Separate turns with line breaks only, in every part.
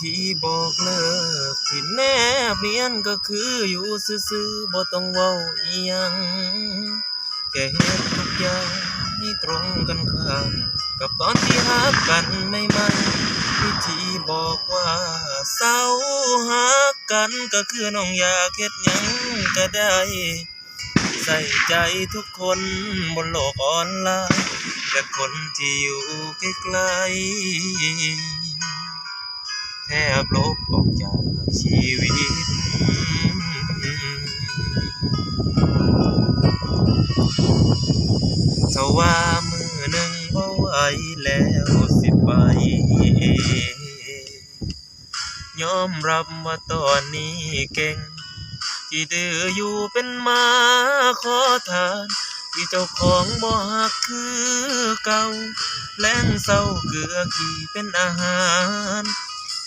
ที่บอกเลิกที่แนบเนียนก็คืออยู่ซื่อๆบ่ต้องเว้าอีหยังแค่เฮ็ดทุกอย่างให้ตรงกันข้ามกับตอนที่ฮักกันใหม่ๆวิธีบอกว่าเศร้าฮักกันก็คือน้องอยากเฮ็ดหยังก็ได้ ใส่ใจทุกคนบนโลกออนไลน์แต่คนที่อยู่ใกล้ๆ แทบลบออกจากชีวิต ถ้าว่ามือหนึ่งบ่ไหวแล้วสิไปยอมรับว่าตอนนี้เก่ง ที่ดื้ออยู่เป็นมาขอทานที่เจ้าของบ่ฮักคือเก่าแล้งเศร้าเกลือขี่เป็นอาหาร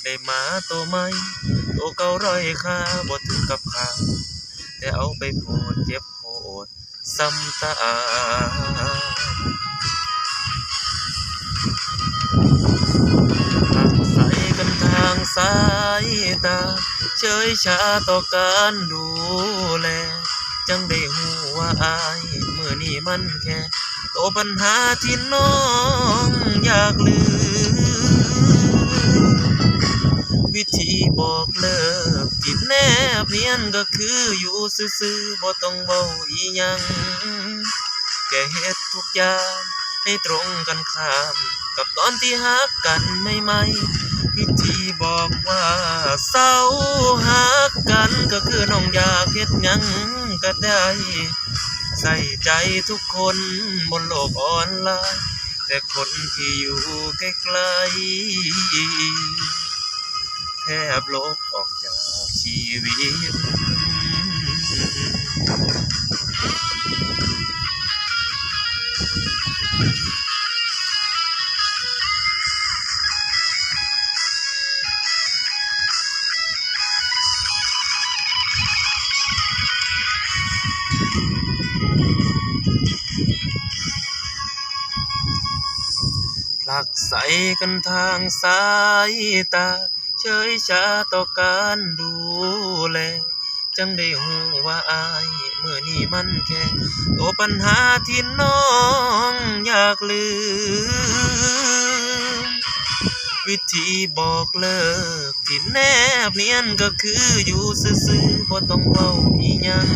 ได้หมาตัวใหม่ตัวเก่าร้อยค่าบ่ถึงกับขาแต่เอาไปโพดเจ็บโพดซ้ำตากใส่กันทางสายตา เฉยชาต่อการดูแล จังได้หูว่าอายมือนี้มันแค่ตัวปัญหาที่น้องอยากลืม วิธีบอกเลิกที่แนบเนียนก็คืออยู่ซื่อๆบ่ต้องเว้าอีหยังแค่เฮ็ดทุกอย่างให้ตรงกันข้าม กับตอนที่ฮักกันใหม่ๆวิธีบอกว่าเศร้าฮักกันก็คือน้องอยากเฮ็ดหยังก็ได้ ใส่ใจทุกคนบนโลกออนไลน์แต่คนที่อยู่ใกล้ๆ บลบออกจากชีวิตผลักใสกันทางสายตา เฉยชาต่อการดูแล จังได้หูว่าอายเมื่อนี้มันแค่ตัวปัญหาที่น้องอยากลืม วิธีบอกเลิกที่แนบเนียนก็คืออยู่ซื่อๆบ่ต้องเว้าอีหยัง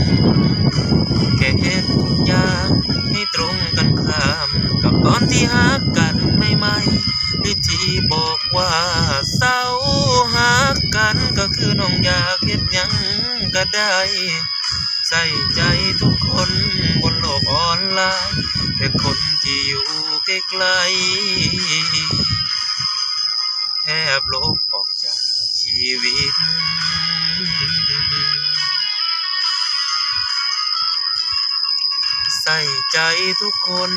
แค่เฮ็ดทุกอย่างให้ตรงกันข้ามกับตอนที่ฮัก คือน้องอยากเฮ็ดหยังก็ได้ ใส่ใจทุกคนบนโลกออนไลน์แต่คนที่อยู่ใกล้ๆแทบลบออกจากชีวิต ใส่ใจทุกคน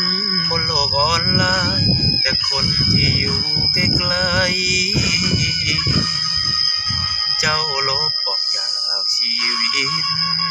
บนโลกออนไลน์ แต่คนที่อยู่ใกล้ๆ เจ้าลบออกจากชีวิต